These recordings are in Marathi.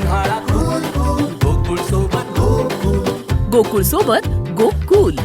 उन्हाळा कूल कूल गोकुळ सोबत गोकुल गोकुळ सोबत गोकुल.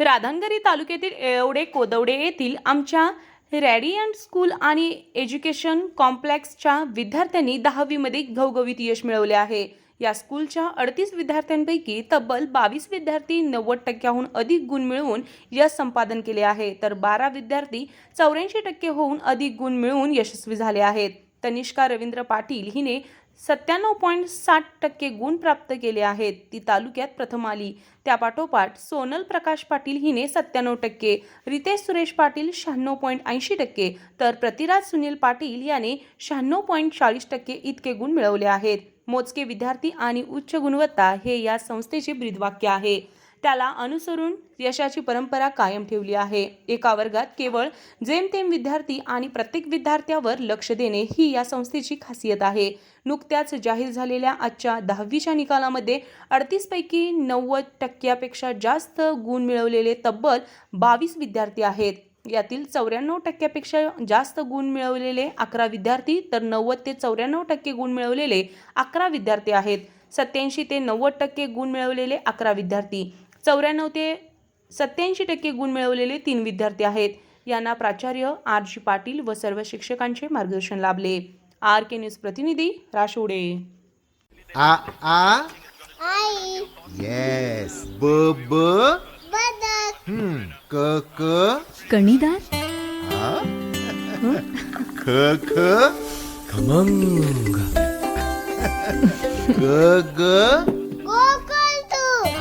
राधानगरी तालुक्यातील एवढे कोदवडे येथील आमच्या रॅडियंट स्कूल आणि एज्युकेशन कॉम्प्लेक्सच्या विद्यार्थ्यांनी दहावीमध्ये घवघवीत यश मिळवले आहे. या स्कूलच्या अडतीस विद्यार्थ्यांपैकी तब्बल बावीस विद्यार्थी नव्वद टक्क्याहून अधिक गुण मिळवून यश संपादन केले आहे. तर बारा विद्यार्थी चौऱ्याऐंशी टक्के होऊन अधिक गुण मिळवून यशस्वी झाले आहेत. तनिष्का रवींद्र पाटील हिने सत्त्याण्णव पॉईंट साठ टक्के गुण प्राप्त केले आहेत. ती तालुक्यात प्रथम आली. त्यापाठोपाठ सोनल प्रकाश पाटील हिने सत्त्याण्णव टक्के रितेश सुरेश पाटील शहाण्णव पॉईंट ऐंशी टक्के तर प्रतिराज सुनील पाटील याने शहाण्णव पॉईंट चाळीस टक्के इतके गुण मिळवले आहेत. मोजके विद्यार्थी आणि उच्च गुणवत्ता हे या संस्थेचे ब्रीदवाक्य आहे. त्याला अनुसरून यशाची परंपरा कायम ठेवली आहे. एका वर्गात केवळ जेमतेम विद्यार्थी आणि प्रत्येक विद्यार्थ्यावर लक्ष देणे ही या संस्थेची खासियत आहे. नुकत्याच जाहीर झालेल्या आजच्या दहावीच्या निकालामध्ये अडतीसपैकी नव्वद टक्क्यापेक्षा जास्त गुण मिळवलेले तब्बल बावीस विद्यार्थी आहेत. यातील चौऱ्याण्णव टक्क्यापेक्षा जास्त गुण मिळवलेले अकरा विद्यार्थी तर नव्वद ते चौऱ्याण्णव टक्के गुण मिळवलेले अकरा विद्यार्थी आहेत. सत्याऐंशी ते नव्वद टक्के गुण मिळवलेले अकरा विद्यार्थी. चौऱ्याण्णव ते सत्याऐंशी टक्के गुण मिळवलेले तीन विद्यार्थी आहेत. यांना प्राचार्य आर जी पाटील व सर्व शिक्षकांचे मार्गदर्शन लाभले. आर के न्यूज प्रतिनिधी राशोडे आ आ? आई. येस ब ब? बदक. हम्म. क क? कणीदार ख ख? खमंग. ग ग?